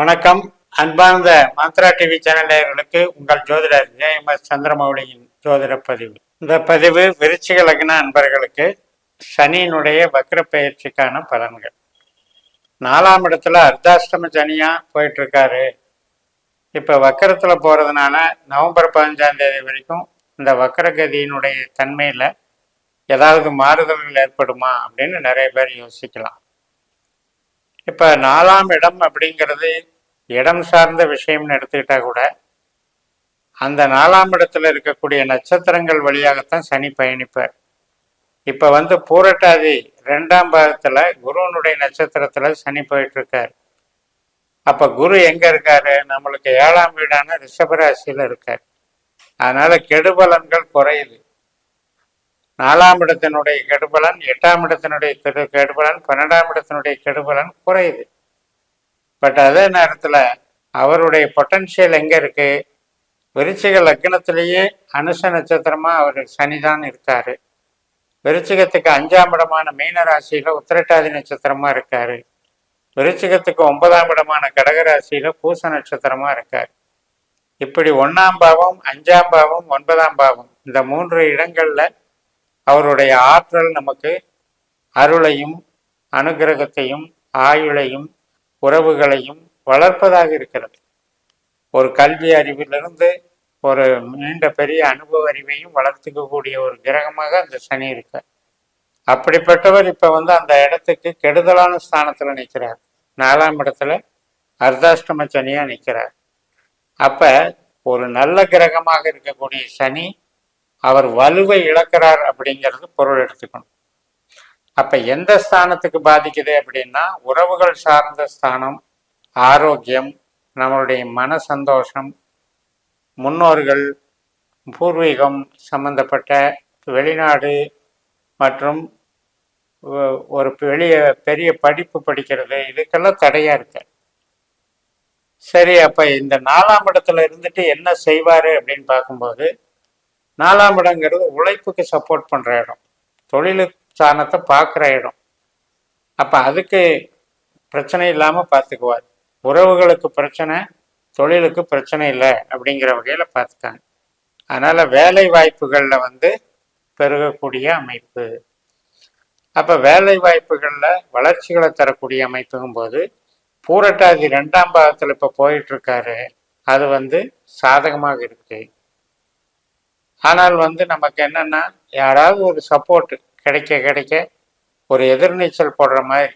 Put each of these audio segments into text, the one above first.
வணக்கம். அன்பார்ந்த மாத்ரா TV channel நேயர்களுக்கு உங்கள் ஜோதிடர் ஜேஎம்எஸ் சந்திரமௌலியின் ஜோதிட பதிவு. இந்த பதிவு விருச்சிக லக்ன அன்பர்களுக்கு சனியினுடைய வக்ர பயிற்சிக்கான பலன்கள். நாலாம் இடத்துல அர்த்தாஷ்டம சனியா போயிட்டு இருக்காரு இப்போ வக்கரத்துல போறதுனால நவம்பர் பதினஞ்சாம் தேதி வரைக்கும் இந்த வக்கரகதியினுடைய தன்மையில ஏதாவது மாறுதல்கள் ஏற்படுமா அப்படின்னு நிறைய பேர் யோசிக்கலாம். இப்ப நாலாம் இடம் அப்படிங்கிறது இடம் சார்ந்த விஷயம்னு எடுத்துக்கிட்டா கூட அந்த நாலாம் இடத்துல இருக்கக்கூடிய நட்சத்திரங்கள் வழியாகத்தான் சனி பயணிப்பார். இப்ப வந்து பூரட்டாதி ரெண்டாம் பாகத்துல குருவனுடைய நட்சத்திரத்துல சனி போயிட்டு இருக்காரு அப்ப குரு எங்க இருக்காரு? நம்மளுக்கு ஏழாம் வீடான ரிஷபராசியில இருக்காரு. அதனால கெடுபலன்கள் குறையுது. நாலாம் இடத்தினுடைய கெடுபலன் எட்டாம் இடத்தினுடைய கெடு கெடுபலன் பன்னெண்டாம் இடத்தினுடைய கெடுபலன் குறையுது. பட் அதே நேரத்தில் அவருடைய பொட்டன்ஷியல் எங்கே இருக்கு? விருச்சிக லக்னத்திலேயே அனுச நட்சத்திரமாக அவர் சனிதான் இருக்கார். விருச்சிகத்துக்கு அஞ்சாம் இடமான மீன ராசியில் உத்திரட்டாதி நட்சத்திரமாக இருக்கார். விருச்சிகத்துக்கு ஒன்பதாம் இடமான கடகராசியில் பூச நட்சத்திரமாக இருக்கார். இப்படி ஒன்றாம் பாவம் அஞ்சாம் பாவம் ஒன்பதாம் பாவம் இந்த மூன்று இடங்களில் அவருடைய ஆற்றல் நமக்கு அருளையும் அனுகிரகத்தையும் ஆயுளையும் உறவுகளையும் வளர்ப்பதாக இருக்கிறது. ஒரு கல்வி அறிவிலிருந்து ஒரு நீண்ட பெரிய அனுபவ அறிவையும் வளர்த்துக்கக்கூடிய ஒரு கிரகமாக அந்த சனி இருக்க அப்படிப்பட்டவர் இப்ப வந்து அந்த இடத்துக்கு கெடுதலான ஸ்தானத்துல நிற்கிறார் நாலாம் இடத்துல அர்த்தாஷ்டம சனியா நிற்கிறார் அப்ப ஒரு நல்ல கிரகமாக இருக்கக்கூடிய சனி அவர் வலுவை இழக்கிறார் அப்படிங்கிறது பொருள் எடுத்துக்கணும். அப்ப எந்த ஸ்தானத்துக்கு பாதிக்குது அப்படின்னா உறவுகள் சார்ந்த ஸ்தானம் ஆரோக்கியம் நம்மளுடைய மன சந்தோஷம் முன்னோர்கள் பூர்வீகம் சம்பந்தப்பட்ட வெளிநாடு மற்றும் ஒரு பெரிய பெரிய படிப்பு படிக்கிறது இதுக்கெல்லாம் தடையா இருக்கு. சரி அப்ப இந்த நாலாம் இடத்துல இருந்துட்டு என்ன செய்வாரு அப்படின்னு பார்க்கும்போது நாலாம் இடங்கிறது உழைப்புக்கு சப்போர்ட் பண்ணுற இடம். தொழிலு சாணத்தை பார்க்குற இடம். அப்போ அதுக்கு பிரச்சனை இல்லாமல் பார்த்துக்குவார். உறவுகளுக்கு பிரச்சனை தொழிலுக்கு பிரச்சனை இல்லை அப்படிங்கிற வகையில் பார்த்துட்டாங்க அதனால் வேலை வாய்ப்புகளில் வந்து பெருகக்கூடிய அமைப்பு. அப்போ வேலை வாய்ப்புகளில் வளர்ச்சிகளை தரக்கூடிய அமைப்புங்கும் போது பூரட்டாதி ரெண்டாம் பாகத்தில் இப்போ போயிட்டுருக்காரு அது வந்து சாதகமாக இருக்குது ஆனால் வந்து நமக்கு என்னன்னா யாராவது ஒரு சப்போர்ட் கிடைக்க கிடைக்க ஒரு எதிர்நீச்சல் போடுற மாதிரி.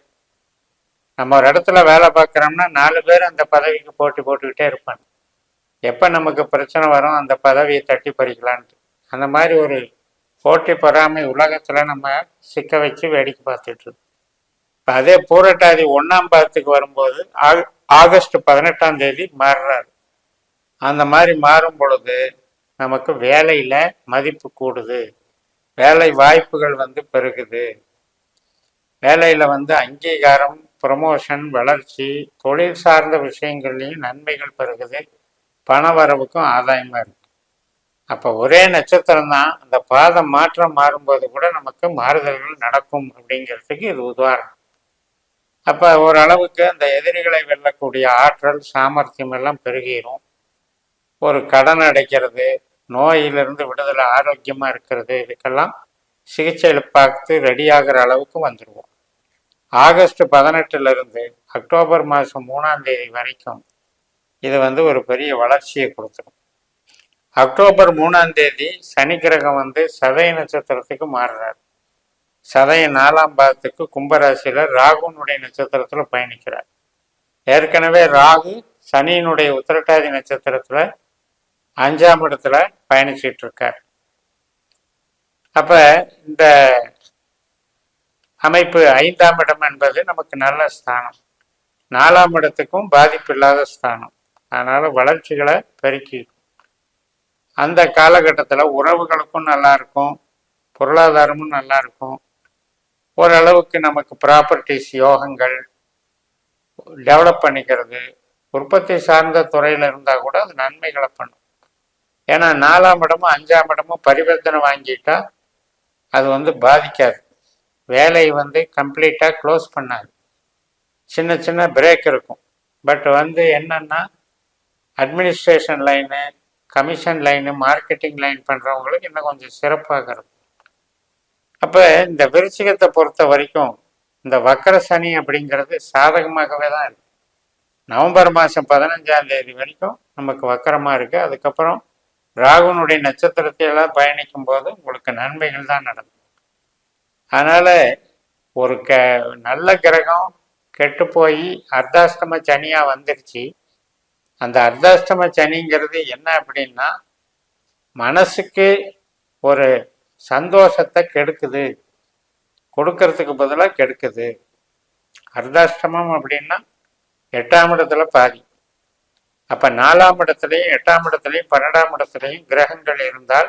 நம்ம ஒரு இடத்துல வேலை பார்க்குறோம்னா நாலு பேர் அந்த பதவிக்கு போட்டி போட்டுக்கிட்டே இருப்பாங்க. எப்போ நமக்கு பிரச்சனை வரும் அந்த பதவியை தட்டி பறிக்கலான்ட்டு. அந்த மாதிரி ஒரு போட்டி பொறாமை உலகத்தில் நம்ம சிக்க வச்சு வேடிக்கை பார்த்துட்டு இருக்கோம். இப்போ அதே பூரட்டாதி ஒன்றாம் பாதத்துக்கு வரும்போது ஆக- ஆகஸ்ட் பதினெட்டாம் தேதி மாறுறாரு. அந்த மாதிரி மாறும் பொழுது நமக்கு வேலையில் மதிப்பு கூடுது. வேலை வாய்ப்புகள் வந்து பெருகுது. வேலையில் வந்து அங்கீகாரம் ப்ரமோஷன் வளர்ச்சி தொழில் சார்ந்த விஷயங்கள்லையும் நன்மைகள் பெருகுது. பண வரவுக்கும் ஆதாயமாக இருக்கு. அப்போ ஒரே நட்சத்திரம் தான். அந்த பாதம் மாற்றம் மாறும்போது கூட நமக்கு மாறுதல்கள் நடக்கும் அப்படிங்கிறதுக்கு இது உதாரணம். அப்போ ஓரளவுக்கு அந்த எதிரிகளை வெல்லக்கூடிய ஆற்றல் சாமர்த்தியம் எல்லாம் பெருகிரும். ஒரு கடன் அடைக்கிறது நோயிலிருந்து விடுதலை ஆரோக்கியமாக இருக்கிறது இதுக்கெல்லாம் சிகிச்சையில் பார்த்து ரெடி ஆகிற அளவுக்கு வந்துடுவோம் ஆகஸ்ட் பதினெட்டுலேருந்து அக்டோபர் மாதம் மூணாம் தேதி வரைக்கும் இது வந்து ஒரு பெரிய வளர்ச்சியை கொடுத்துரும். அக்டோபர் மூணாம் தேதி சனி கிரகம் வந்து சதய நட்சத்திரத்துக்கு மாறுறாரு. சதய நாலாம் பாதத்துக்கு கும்பராசியில் ராகுனுடைய நட்சத்திரத்தில் பயணிக்கிறார். ஏற்கனவே ராகு சனியினுடைய உத்திரட்டாதி நட்சத்திரத்தில் அஞ்சாம் இடத்துல பயணிச்சிட்டு இருக்கார் அப்ப இந்த அமைப்பு ஐந்தாம் இடம் என்பது நமக்கு நல்ல ஸ்தானம். நாலாம் இடத்துக்கும் பாதிப்பு இல்லாத ஸ்தானம். அதனால வளர்ச்சிகளை பெருக்கி அந்த காலகட்டத்தில் உறவுகளுக்கும் நல்லா இருக்கும் பொருளாதாரமும் நல்லா இருக்கும் ஓரளவுக்கு நமக்கு ப்ராப்பர்ட்டிஸ் யோகங்கள் டெவலப் பண்ணிக்கிறது. உற்பத்தி சார்ந்த துறையில் இருந்தால் கூட அது நன்மைகளை பண்ணும். ஏன்னா நாலாம் இடமும் அஞ்சாம் இடமும் பரிவர்த்தனை வாங்கிட்டா அது வந்து பாதிக்காது. வேலையை வந்து கம்ப்ளீட்டாக க்ளோஸ் பண்ணாது. சின்ன சின்ன பிரேக் இருக்கும். பட் வந்து என்னன்னா administration line commission line marketing line பண்ணுறவங்களுக்கு இன்னும் கொஞ்சம் சிறப்பாக இருக்கும். அப்போ இந்த விருச்சிகத்தை பொறுத்த வரைக்கும் இந்த வக்கர சனி அப்படிங்கிறது சாதகமாகவே தான் இருக்கு. நவம்பர் மாதம் பதினஞ்சாம் தேதி வரைக்கும் நமக்கு வக்கரமாக இருக்குது அதுக்கப்புறம் ராகுனுடைய நட்சத்திரத்தை எல்லாம் பயணிக்கும் போது உங்களுக்கு நன்மைகள் தான் நடக்கும். அதனால் ஒரு க நல்ல கிரகம் கெட்டு போய் அர்த்தாஷ்டம சனியாக வந்துருச்சு. அந்த அர்த்தாஷ்டம சனிங்கிறது என்ன அப்படின்னா மனசுக்கு ஒரு சந்தோஷத்தை கெடுக்குது. கொடுக்கறதுக்கு பதிலாக கெடுக்குது. அர்த்தாஷ்டமம் அப்படின்னா எட்டாம் இடத்துல பாதி. அப்ப நாலாம் இடத்துலையும் எட்டாம் இடத்துலையும் பன்னெண்டாம் இடத்துலையும் கிரகங்கள் இருந்தால்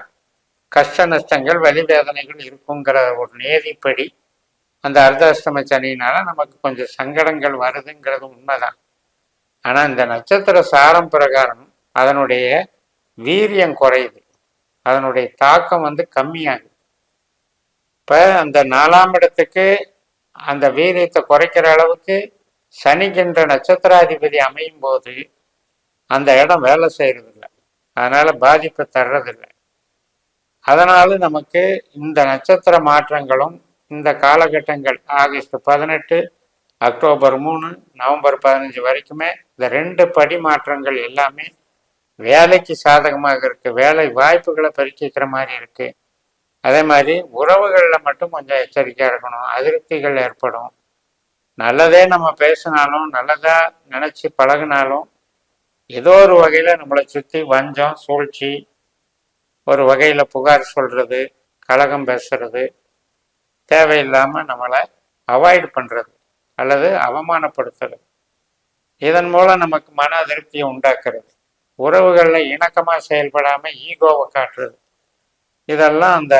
கஷ்ட நஷ்டங்கள் வலி வேதனைகள் இருக்குங்கிற ஒரு நேதிப்படி அந்த அர்த்தாஷ்டம சனினால நமக்கு கொஞ்சம் சங்கடங்கள் வருதுங்கிறது உண்மைதான். ஆனா இந்த நட்சத்திர சாரம் பிரகாரம் அதனுடைய வீரியம் குறையுது. அதனுடைய தாக்கம் வந்து கம்மியாகுது. இப்ப அந்த நாலாம் இடத்துக்கு அந்த வீரியத்தை குறைக்கிற அளவுக்கு சனிக்கின்ற நட்சத்திராதிபதி அமையும் போது அந்த இடம் வேலை செய்கிறதில்ல அதனால் பாதிப்பை தர்றதில்லை. அதனால் நமக்கு இந்த நட்சத்திர மாற்றங்களும் இந்த காலகட்டங்கள் ஆகஸ்ட் பதினெட்டு அக்டோபர் மூணு நவம்பர் பதினஞ்சு வரைக்குமே இந்த ரெண்டு படி மாற்றங்கள் எல்லாமே வேலைக்கு சாதகமாக இருக்குது வேலை வாய்ப்புகளை பரிச்சிக்கிற மாதிரி இருக்குது அதே மாதிரி உறவுகளில் மட்டும் கொஞ்சம் எச்சரிக்கையாக இருக்கணும். அதிருப்திகள் ஏற்படும். நல்லதே நம்ம பேசினாலும் நல்லதாக நினச்சி பழகினாலும் ஏதோ ஒரு வகையில் நம்மளை சுற்றி வஞ்சம் சூழ்ச்சி ஒரு வகையில் புகார் சொல்கிறது கலகம் பேசுறது தேவையில்லாமல் நம்மளை அவாய்ட் பண்ணுறது அல்லது அவமானப்படுத்துறது. இதன் மூலம் நமக்கு மன அதிருப்தியை உண்டாக்குறது. உறவுகளில் இணக்கமாக செயல்படாமல் ஈகோவை காட்டுறது. இதெல்லாம் அந்த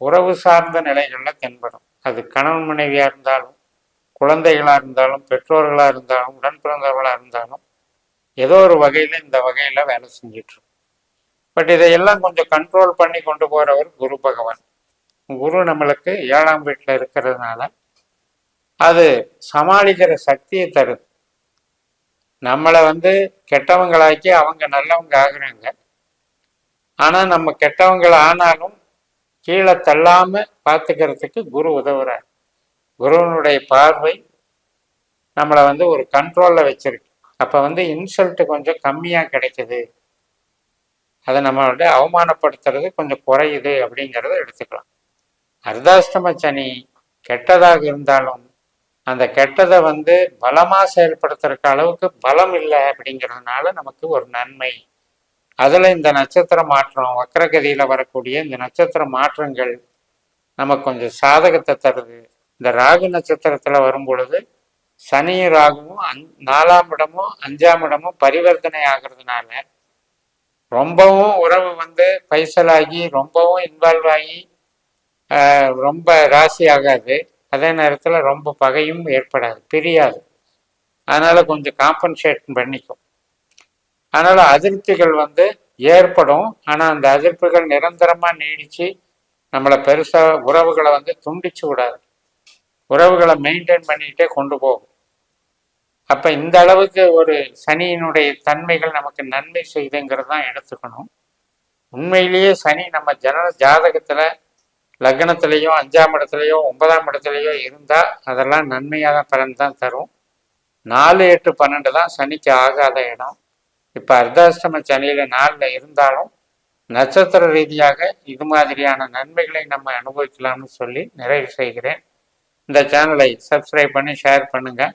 உறவு சார்ந்த நிலைகளில் தென்படும். அது கணவன் மனைவியாக இருந்தாலும் குழந்தைகளாக இருந்தாலும் பெற்றோர்களாக இருந்தாலும் உடன் பிறந்தவர்களாக இருந்தாலும் ஏதோ ஒரு வகையில் இந்த வகையில் வேலை செஞ்சிட்ருக்கும். பட் இதையெல்லாம் கொஞ்சம் கண்ட்ரோல் பண்ணி கொண்டு போகிறவர் குரு பகவான். குரு நம்மளுக்கு ஏழாம் வீட்டில் இருக்கிறதுனால அது சமாளிக்கிற சக்தியை தருது. நம்மளை வந்து கெட்டவங்களாக்கி அவங்க நல்லவங்க ஆகுறாங்க. ஆனால் நம்ம கெட்டவங்கள் ஆனாலும் கீழே தள்ளாம பார்த்துக்கிறதுக்கு குரு உதவுறார். குருவனுடைய பார்வை நம்மளை வந்து ஒரு கண்ட்ரோலில் வச்சிருக்கு. அப்போ வந்து இன்சல்ட்டு கொஞ்சம் கம்மியாக கிடைக்குது. அதை நம்மளோட அவமானப்படுத்துறது கொஞ்சம் குறையுது அப்படிங்கிறத எடுத்துக்கலாம். அர்த்தாஷ்டம சனி கெட்டதாக இருந்தாலும் அந்த கெட்டதை வந்து பலமாக செயல்படுத்துறதுக்கு அளவுக்கு பலம் இல்லை அப்படிங்கிறதுனால நமக்கு ஒரு நன்மை. அதில் இந்த நட்சத்திர மாற்றம் வக்கரகதியில் வரக்கூடிய இந்த நட்சத்திர மாற்றங்கள் நமக்கு கொஞ்சம் சாதகத்தை தருது. இந்த ராகு நட்சத்திரத்தில் வரும் பொழுது சனியும் ராகுவும் அந் நாலாம் இடமும் அஞ்சாம் இடமும் பரிவர்த்தனை ஆகிறதுனால ரொம்பவும் உறவு வந்து பைசலாகி ரொம்பவும் இன்வால்வ் ஆகி ரொம்ப ராசி ஆகாது. அதே நேரத்தில் ரொம்ப பகையும் ஏற்படாது பிரியாது. அதனால் கொஞ்சம் காம்பன்சேட் பண்ணிக்கும். அதனால் அதிருப்திகள் வந்து ஏற்படும். ஆனால் அந்த அதிர்ப்புகள் நிரந்தரமாக நீடித்து நம்மளை பெருசாக உறவுகளை வந்து துண்டிச்சு விடாது. உறவுகளை மெயின்டைன் பண்ணிக்கிட்டே கொண்டு போகும். அப்போ இந்த அளவுக்கு ஒரு சனியினுடைய தன்மைகள் நமக்கு நன்மை செய்துங்கிறது தான் எடுத்துக்கணும். உண்மையிலேயே சனி நம்ம ஜன ஜாதகத்தில் லக்னத்திலேயோ அஞ்சாம் இடத்துலையோ ஒன்பதாம் இடத்துலையோ இருந்தால் அதெல்லாம் நன்மையாக பலன் தான் தரும். நாலு எட்டு பன்னெண்டு தான் சனிக்கு ஆகாத இடம். இப்போ அர்த்தாஷ்டம சனியில் நாளில் இருந்தாலும் நட்சத்திர ரீதியாக இது மாதிரியான நன்மைகளை நம்ம அனுபவிக்கலாம்னு சொல்லி நிறைவு செய்கிறேன். இந்த சேனலை சப்ஸ்கிரைப் பண்ணி ஷேர் பண்ணுங்கள்